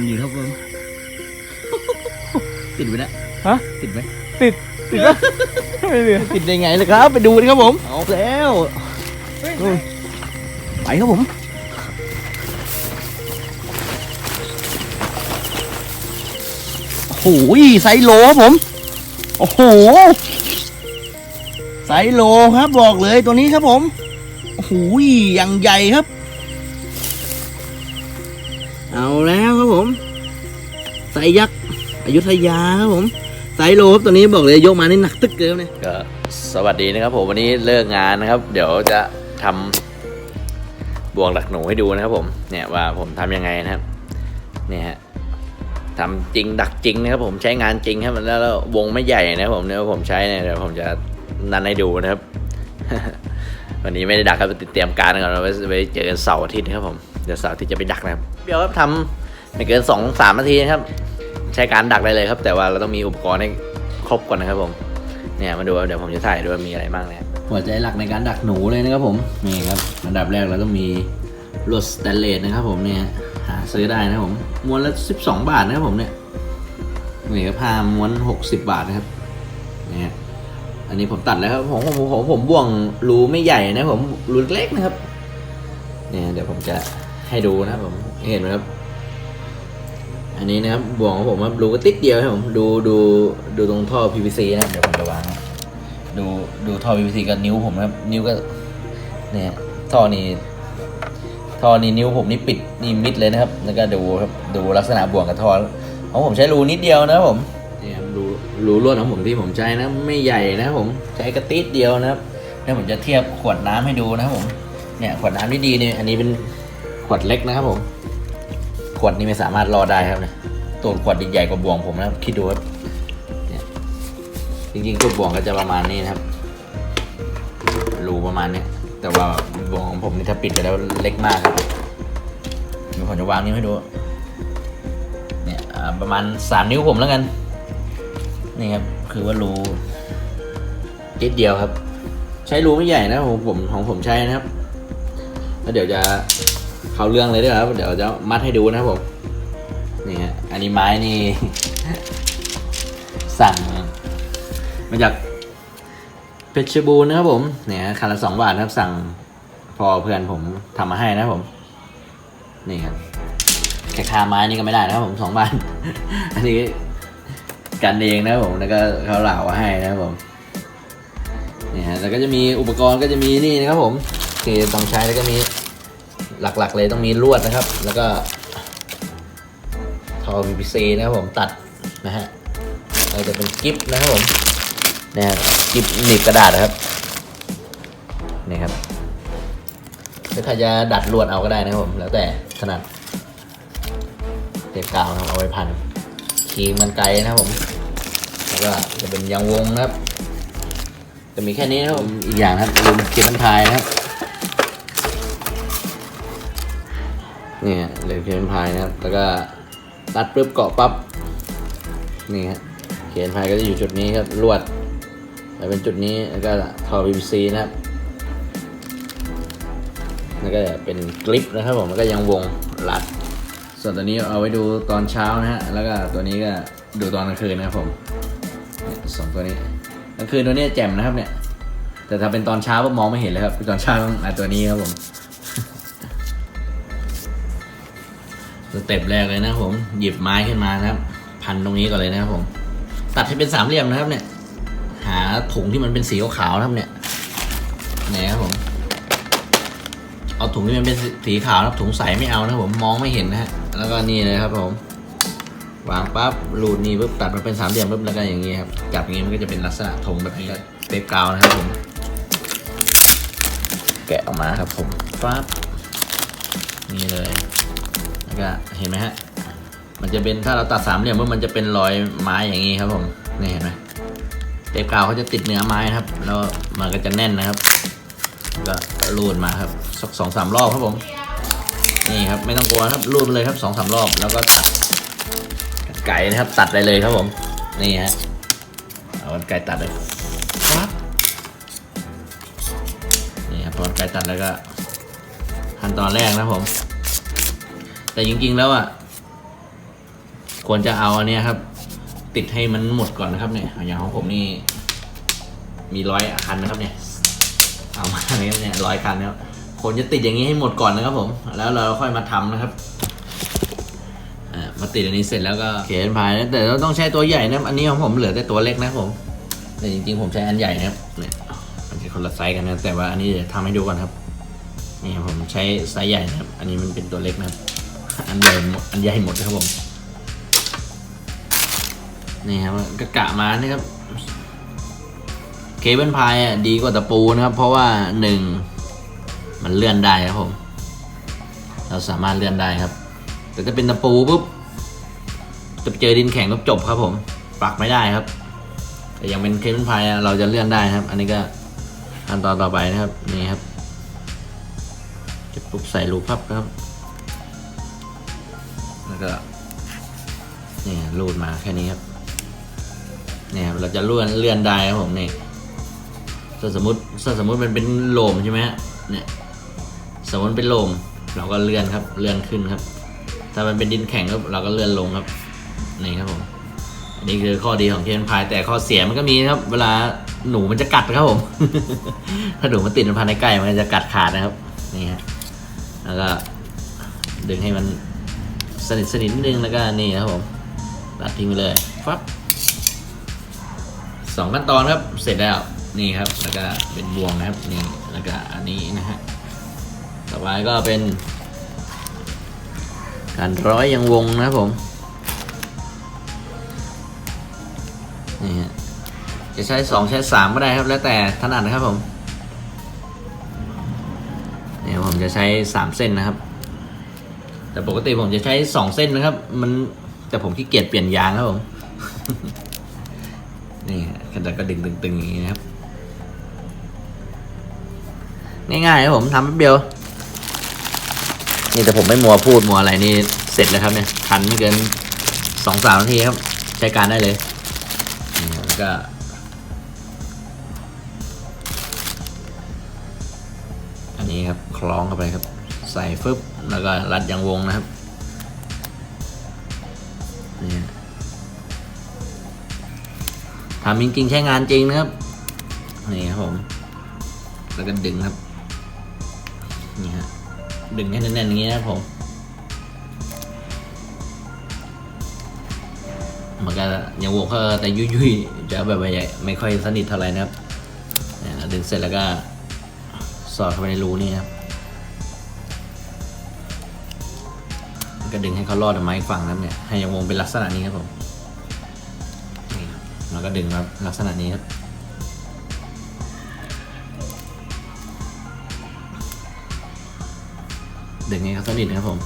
นู่นครับดินอยู่ครับผมติดไหมนะฮะ ติดไหมติด ติดแล้วไม่เหลือติดได้ไงล่ะครับ ไปดูดิครับผม เอาแล้วนู่นไปครับผมโอ้โหไซส์โลครับผม โอ้โหไซส์โลครับบอกเลยตัวนี้ครับผม โอ้โหอย่างใหญ่ครับ เอาแล้วครับผมไซ ส์ยักษ์อยุธยาครับผมไซส์โลครับตัวนี้บอกเลยยกมานี่หนักตึกเกินเลยก็สวัสดีนะครับผมวันนี้เลิกงานนะครับ เดี๋ยวจะทำบ่วงหลักหนูให้ดูนะครับ ผมเนี่ยว่าผมทำยังไงนะครับเนี่ยฮะทำจริงดักจริงนะครับ ผมใช้งานจริงครับแล้ววงไม่ใหญ่นะครับผมเนี่ยผมใช้เนี่ยเดี๋ยวผมจะนันให้ดูนะครับ วันนี้ไม่ได้ดักครับเตรียมการก่อนเราไว้ไว้เจอกันเสาร์อาทิตย์นะครับผมเดี๋ยวเสาร์อาทิตย์จะไปดักนะครับ เดี๋ยวครับทำไม่เกินสองสามนาทีนะครับ ใช้การดักได้เลยครับ แต่ว่าเราต้องมีอุปกรณ์ให้ครบก่อนนะครับผม เนี่ยมาดูเดี๋ยวผมจะถ่ายดูว่ามีอะไรบ้างนี่ยหัวใจหลักในการดักหนูเลยนะครับผมนี่ครับอันดับแรกเราต้องมีลวดสแตนเลสนะครับผมเนี่ยหาซื้อได้นะครับผมม้วนละ12บาทนะครับผมเนี่ยนี่ก็ผ้าม้วน60บาทนะครับเนี่ยอันนี้ผมตัดแล้วครับผมผมผมผมผมบ่วงรูไม่ใหญ่นะผมรูเล็กนะครับเนี่ยเดี๋ยวผมจะให้ดูนะครับผมเห็นไหมครับ อันนี้นะครับบ่วงของผมครับรูก็ติดเดียวครับผมดูดูดูตรงท่อ PVC นะเดี๋ยวผมจะวางดูดูท่อ PVC กับนิ้วผมนะครับ นิ้วก็เนี่ยท่อนี้ท่อนี้นิ้วผมนี่ปิดนี่มิดเลยนะครับ แล้วก็ดูครับดูลักษณะบ่วงกับท่อของผมใช้รูนิดเดียวนะครับผมเนี่ยครับรูรูลวดของผมที่ผมใช้นะ ไม่ใหญ่นะครับผมใช้กระติดเดียวนะครับแล้วผมจะเทียบขวดน้ำให้ดูนะครับผมเนี่ยขวดน้ำที่ดีเนี่ยอันนี้เป็นขวดเล็กนะครับผม ขวดนี้ไม่สามารถรอได้ครับเนี่ยตัวขวดใหญ่กว่าบ่วงผมนะคิดดูครับจริงๆตัวบ่วงก็จะประมาณนี้นะครับรูประมาณนี้แต่ว่าบ่วงของผมนี่ถ้าปิดไปแล้วเล็กมากครับเดี๋ยวผมจะวางนิ้วให้ดูเนี่ยประมาณสามนิ้วผมแล้วกันนี่ครับคือว่ารูนิดเดียวครับ ใช้รูไม่ใหญ่นะของผมของผมใช้นะครับแล้วเดี๋ยวจะ เข้าเรื่องเลยด้วยครับเดี๋ยวจะมัดให้ดูนะครับผมนี่ฮะอันนี้ไม้นี่ สั่งมาจากเพชรบูรณ์นะครับผมเนี่ยคันละสองบาทครับสั่งพอเพื่อนผมทำมาให้นะครับผม นี่ครับแค่คาไม้นี่ก็ไม่ได้นะครับผมสองบาทอันนี้กันเองนะครับผมแล้วก็เขาเหล่ามาให้นะครับผมนี่ฮะแล้วก็จะมีอุปกรณ์ก็จะมีนี่นะครับผมที่ต้องใช้แล้วก็มี หลักๆเลยต้องมีลวดนะครับ แล้วก็ทอ PVC นะครับผมตัดนะฮะเราจะเป็นกิฟต์นะครับผมเนี่ยครับกิฟต์หนีบกระดาษนะครับนี่ครับหรือใครจะดัดลวดเอาก็ได้นะครับผม แล้วแต่ถนัดเทปกาวนะครับเอาไว้พันคีมมันไกลนะครับผม แล้วก็จะเป็นยางวงนะครับ จะมีแค่นี้นะครับผมอีกอย่างนะครับลืมเคเบิลไทยนะครับ นี่ฮะลืมเคเบิลไทยนะครับ แล้วก็ตัดปุ๊บเกาะปั๊บ นี่ฮะเขียนไฟก็จะอยู่จุดนี้ครับ ลวดจะเป็นจุดนี้ แล้วก็ท่อ PVC นะครับ แล้วก็เป็นกลิปนะครับผม แล้วก็ยังวงรัด ส่วนตัวนี้เอาไว้ดูตอนเช้านะฮะ แล้วก็ตัวนี้ก็ดูตอนกลางคืนนะครับผมสองตัวนี้กลางคืนตัวนี้แจ่มนะครับเนี่ย แต่ถ้าเป็นตอนเช้าก็มองไม่เห็นเลยครับตอนเช้าต้องเอาตัวนี้ครับผม เต็ปแรกเลยนะครับผมหยิบไม้ขึ้นมานะครับ พันตรงนี้ก่อนเลยนะครับผม ตัดให้เป็นสามเหลี่ยมนะครับเนี่ย หาถุงที่มันเป็นสีขาวๆนะครับเนี่ยนี่ครับผม เอาถุงที่มันเป็นสีขาวนะครับถุงใสไม่เอานะครับผมมองไม่เห็นนะฮะแล้วก็นี่เลยครับผมวางปั๊บรูดนี่ปุ๊บตัดมาเป็นสามเหลี่ยมปุ๊บแล้วก็อย่างนี้ครับจับอย่างนี้มันก็จะเป็นลักษณะธงแบบนี้ก็เทปกาวนะครับผม แกะออกมาครับผมปั๊บนี่เลย ก็เห็นไหมฮะ มันจะเป็นถ้าเราตัดสามเหลี่ยมมันจะเป็นรอยไม้อย่างนี้ครับผมนี่เห็นไหมเทปกาวเขาจะติดเนื้อไม้นะครับ แล้วมันก็จะแน่นนะครับ ก็รูดมาครับสักสองสามรอบครับผมนี่ครับไม่ต้องกลัวครับรูดไปเลยครับสองสามรอบแล้วก็ตัดไก่นะครับ ตัดไปเลยครับผม นี่ฮะเอาไก่ตัดเลยปั๊บนี่ครับพอไก่ตัดแล้วก็ขั้นตอนแรกนะครับผม แต่จริง ๆ แล้วอะควรจะเอาอันเนี้ยครับ ติดให้มันหมดก่อนนะครับเนี่ยอย่างของผมนี่ มีร้อยคันนะครับเนี่ยเอามาเนี่ยเนี่ยร้อยคันแล้วควรจะติดอย่างนี้ให้หมดก่อนนะครับผม แล้วเราค่อยมาทำนะครับอ่ามาติดอันนี้เสร็จแล้วก็เขียนพายนะแต่เราต้องใช้ตัวใหญ่นะอันนี้ของผมเหลือแต่ตัวเล็กนะผมแต่จริงๆผมใช้อันใหญ่นะครับเนี่ยมันจะคนละไซส์กันนะแต่ว่าอันนี้เดี๋ยวทำให้ดูก่อนครับนี่ผมใช้ไซส์ใหญ่นะครับ อันนี้มันเป็นตัวเล็กนะครับ อันใหญ่หมดอันใหญ่หมดนะครับผมนี่ครับกะกะมานี่ครับเคเบิลพายอะดีกว่าตะปูนะครับ เพราะว่าหนึ่งมันเลื่อนได้ครับผม เราสามารถเลื่อนได้ครับ แต่ถ้าเป็นตะปูปุ๊บจะไปเจอดินแข็งก็จบครับผมปักไม่ได้ครับ แต่ยังเป็นเคเบิลพายเราจะเลื่อนได้ครับ อันนี้ก็ขั้นตอนต่อไปนะครับนี่ครับ จะปุ๊บใส่รูพับครับ แล้วก็เนี่ยรูดมาแค่นี้ครับ เนี่ยเราจะเลื่อนเลื่อนได้ครับผมนี่ถ้าสมมติถ้าสมมติมันเป็นโลมใช่ไหมฮะเนี่ย สมมติเป็นโลม เราก็เลื่อนครับ เลื่อนขึ้นครับ ถ้ามันเป็นดินแข็งก็เราก็เลื่อนลงครับนี่ครับผมอันนี้คือข้อดีของเคนพายแต่ข้อเสียมันก็มีครับ เวลาหนูมันจะกัดครับผม ถ้าหนูมันติดมันพันในไก่มันจะกัดขาดนะครับ นี่ฮะแล้วก็ดึงให้มัน สนิทสนิทนิดนึงแล้วก็นี่ครับผมตัดทิ้งไปเลยฟับสองขั้นตอนครับเสร็จแล้วนี่ครับแล้วก็เป็นบวงนะครับนี่แล้วก็อันนี้นะฮะต่อไปก็เป็น การร้อยยังวงนะครับผมนี่ฮะจะใช้สองใช้สามก็ได้ครับแล้วแต่ถนัดนะครับผมเนี่ยผมจะใช้สามเส้นนะครับ แต่ปกติผมจะใช้สองเส้นนะครับ มันแต่ผมขี้เกียจเปลี่ยนยางครับผม นี่ขนาดก็ดึงตึงๆอย่างนี้นะครับ ง่ายๆครับผมทำแป๊บเดียว นี่แต่ผมไม่มัวพูดมัวอะไรนี่เสร็จแล้วครับเนี่ยทันไม่เกินสองสามนาทีครับ ใช้การได้เลยนี่แล้วก็อันนี้ครับคล้องเข้าไปครับ ใส่ฟึบ แล้วก็รัดยางวงนะครับนี่ทำจริงๆใช้งานจริงนะครับนี่ครับผม แล้วก็ดึงครับนี่ฮะดึงให้แน่นๆอย่างนี้นะครับผมมันก็ยังวกก็แต่ยุ่ยๆจะแบบว่ไม่ค่อยสนิทเท่าไหร่นะครับนี่ยดึงเสร็จแล้วก็สอดเข้าไปในรูนี่ครับ ก็ดึงให้เขารอดออกมาอีกฝั่งนะครับเนี่ยให้ยังวงเป็นลักษณะนี้ครับผมนี่ครับแล้วก็ดึงครับลักษณะนี้ครับดึงให้เขาสนิทนะครับผม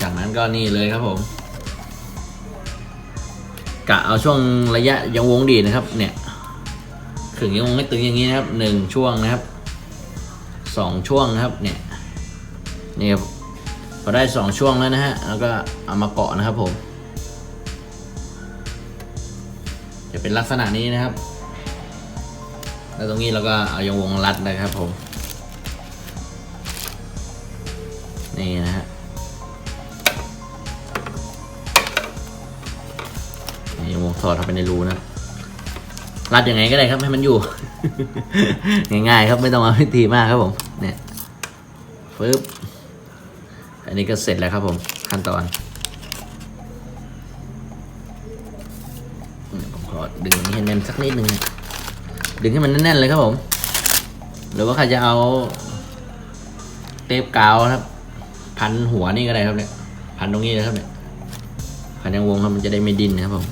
จากนั้นก็นี่เลยครับผมกะเอาช่วงระยะยังวงดีนะครับ เนี่ยขึงยังวงให้ตึงอย่างนี้นะครับหนึ่งช่วงนะครับสองช่วงนะครับเนี่ย นี่ครับพอได้สองช่วงแล้วนะฮะ แล้วก็เอามาเกาะนะครับผม จะเป็นลักษณะนี้นะครับ แล้วตรงนี้เราก็เอายงวงรัดนะครับผม นี่นะฮะนี่ยงวงถอดเข้าไปในรูนะ รัดยังไงก็ได้ครับให้มันอยู่ ง่ายๆครับไม่ต้องเอาพิธีมากครับผม เนี่ยฟึบ อันนี้ก็เสร็จแล้วครับผมขั้นตอนผมขอดึงนี้ให้แน่นสักนิดหนึ่งดึงให้มันแน่นๆเลยครับผม หรือว่าใครจะเอาเทปกาวครับ พันหัวนี่ก็ได้ครับเนี่ยพันตรงนี้นะครับเนี่ยพันยังวงครับมันจะได้ไม่ดิ้นนะครับผม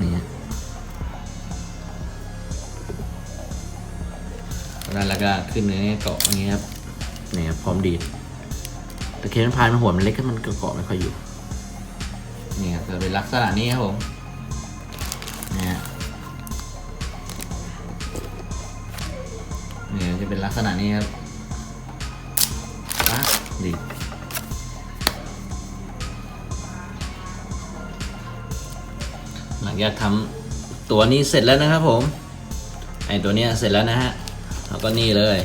นี่ฮะแล้วแล้วก็ขึ้นเนื้อเกาะอย่างนี้ครับนี่ครับพร้อมดีด แต่เคสพายมันหัวมันเล็กก็มันเกาะไม่ค่อยอยู่นี่ครับจะเป็นลักษณะนี้ครับผมเนี่ยเนี่จะเป็นลักษณะนี้ครับดีหลังจากทำตัวนี้เสร็จแล้วนะครับผมไอตัวเนี้ยเสร็จแล้วนะฮะแล้วก็นี่เลย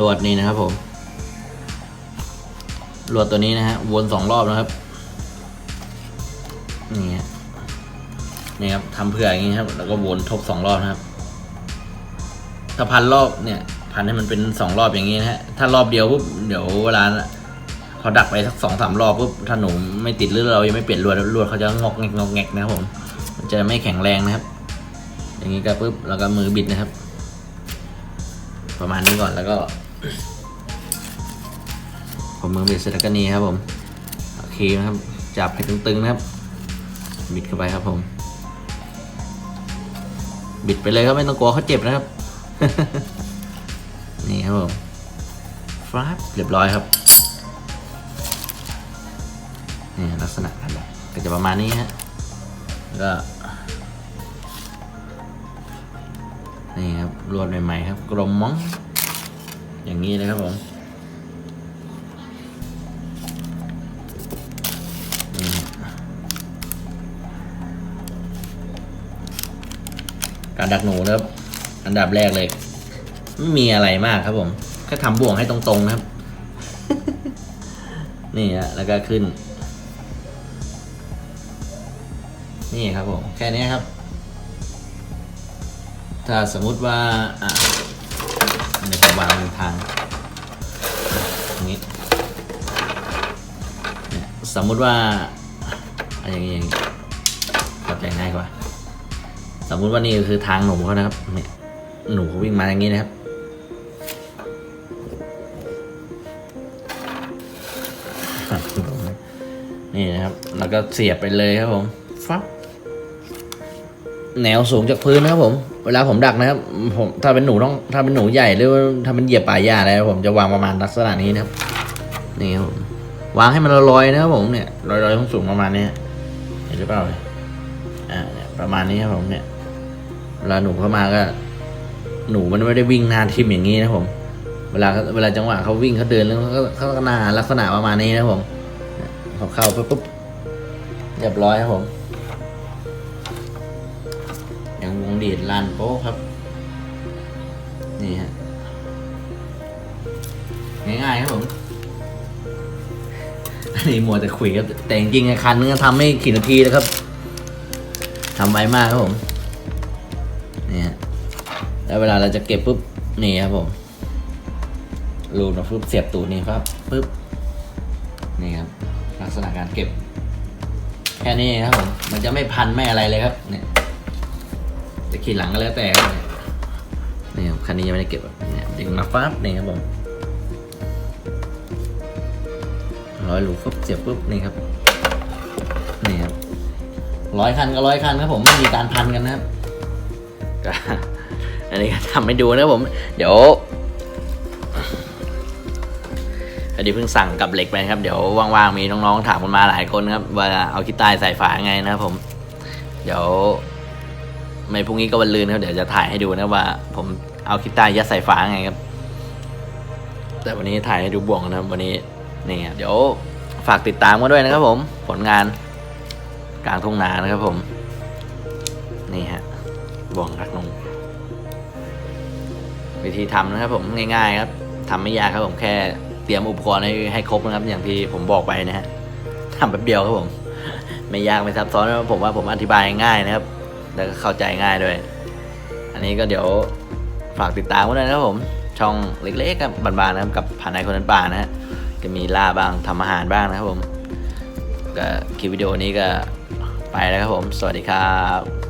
ลวดนี่นะครับผมลวดตัวนี้นะฮะวนสองรอบนะครับนี่ฮะนี่ครับทำเผื่ออย่างนี้ครับ แล้วก็วนทบสองรอบนะครับ ถ้าพันรอบเนี่ย พันให้มันเป็นสองรอบอย่างนี้นะฮะถ้ารอบเดียวปุ๊บเดี๋ยวเวลาพอดักไปสักสองสามรอบปุ๊บถ้าหนูไม่ติดหรือเรายังไม่เปลี่ยนลวดลวดเขาจะงอกแงกงอกแงกนะครับผมมันจะไม่แข็งแรงนะครับ อย่างนี้ก็ปุ๊บแล้วก็มือบิดนะครับ ประมาณนี้ก่อนแล้วก็ ผมมือบิดเสร็จแล้วก็นี่ครับผมโอเคนะครับ จับให้ตึงๆนะครับ บิดเข้าไปครับผม บิดไปเลยครับไม่ต้องกลัวเขาเจ็บนะครับ นี่ครับผมฟลาบเรียบร้อยครับนี่ลักษณะการแบบก็จะประมาณนี้ฮะแล้วก็ รวดใหม่ๆครับ กลมมองอย่างนี้เลยครับผมการดักหนูนะครับอันดับแรกเลยไม่มีอะไรมากครับผมแค่ทำบ่วงให้ตรงๆนะครับ นี่ฮะแล้วก็ขึ้น นี่ครับผม แค่นี้ครับ ถ้าสมมุติว่าอะเดี๋ยวผมวางบนทางอย่างนี้สมมุติว่าอะอย่างนี้อย่างนี้เข้าใจง่ายกว่า สมมุติว่านี่คือทางหนูเขานะครับเนี่ยหนูเขาวิ่งมาอย่างนี้นะครับนี่นะครับ แล้วก็เสียบไปเลยครับผมฟับ แนวสูงจากพื้นนะครับผม เวลาผมดักนะครับ ผมถ้าเป็นหนูต้องถ้าเป็นหนูใหญ่หรือว่าถ้าเป็นเหยียบป่าหญ้าอะไรผมจะวางประมาณลักษณะนี้นะครับ นี่ครับผมวางให้มันลอยๆนะครับผมเนี่ยลอยๆต้องสูงประมาณนี้เห็นหรือเปล่าอ่าเนี่ยประมาณนี้ครับผมเนี่ยเวลาหนูเข้ามาก็ หนูมันไม่ได้วิ่งหน้าทิมอย่างนี้นะครับผม เวลาเวลาจังหวะเขาวิ่งเขาเดินแล้วเขาก็เขาก็หน้าลักษณะประมาณนี้นะครับผมเนี่ยพอเข้าปุ๊บปุ๊บเรียบร้อยครับผม ยังวงดีดลานโป๊ครับ นี่ฮะ ง่ายๆครับผม อันนี้มัวแต่คุยครับ แต่จริงๆอ้คันนึงทำไม่กี่นาทีแล้วครับทำไวมากครับผม นี่ฮะ แล้วเวลาเราจะเก็บปุ๊บ นี่ครับผมรูดมาปุ๊บเสียบตูดนี่ครับปุ๊บ นี่ครับ ลักษณะการเก็บ แค่นี้ครับผม มันจะไม่พันไม่อะไรเลยครับ เนี่ย จะขี่หลังก็แล้วแต่ครับนี่ครับคันนี้ยังไม่ได้เก็บอะเนี่ยดึงมาปั๊บนี่ครับผมร้อยหลูปุ๊บเสียบปุ๊บนี่ครับนี่ครับร้อยคันก็ร้อยคันครับผมไม่มีการพันกันนะครับก็อันนี้ก็ทำให้ดูนะครับผม เดี๋ยวอันนี้เพิ่งสั่งกับเหล็กไปนะครับ เดี๋ยวว่างๆมีน้องๆถามกันมาหลายคนครับ ว่าเอากีตาร์ใส่ฝาไงนะครับผม เดี๋ยว ไม่พรุ่งนี้ก็วันลืนครับเดี๋ยวจะถ่ายให้ดูนะว่า ผมเอากีตาร์ยัดใส่ฝาไงครับ แต่วันนี้ถ่ายให้ดูบ่วงนะครับ วันนี้นี่เดี๋ยวฝากติดตามกันด้วยนะครับ ผม ผลงานกลางทุ่งนานะครับ ผม นี่ฮะบ่วงรักนงวิธีทำนะครับ ผมง่าย ๆ ครับทำไม่ยากครับผมแค่เตรียมอุปกรณ์ให้ให้ครบนะครับ อย่างที่ผมบอกไปนะฮะทำแป๊บเดียวครับผม ไม่ยากไม่ซับซ้อนนะผมว่าผมอธิบายง่ายนะครับ แล้วก็เข้าใจง่ายด้วย อันนี้ก็เดี๋ยวฝากติดตามกันด้วยนะครับผม ช่องเล็กๆครับบานๆนะครับกับผ่านในคนนั้นป่านะฮะจะมีล่าบ้างทำอาหารบ้างนะครับผมก็คลิปวิดีโอนี้ก็ไปแล้วครับผม สวัสดีครับ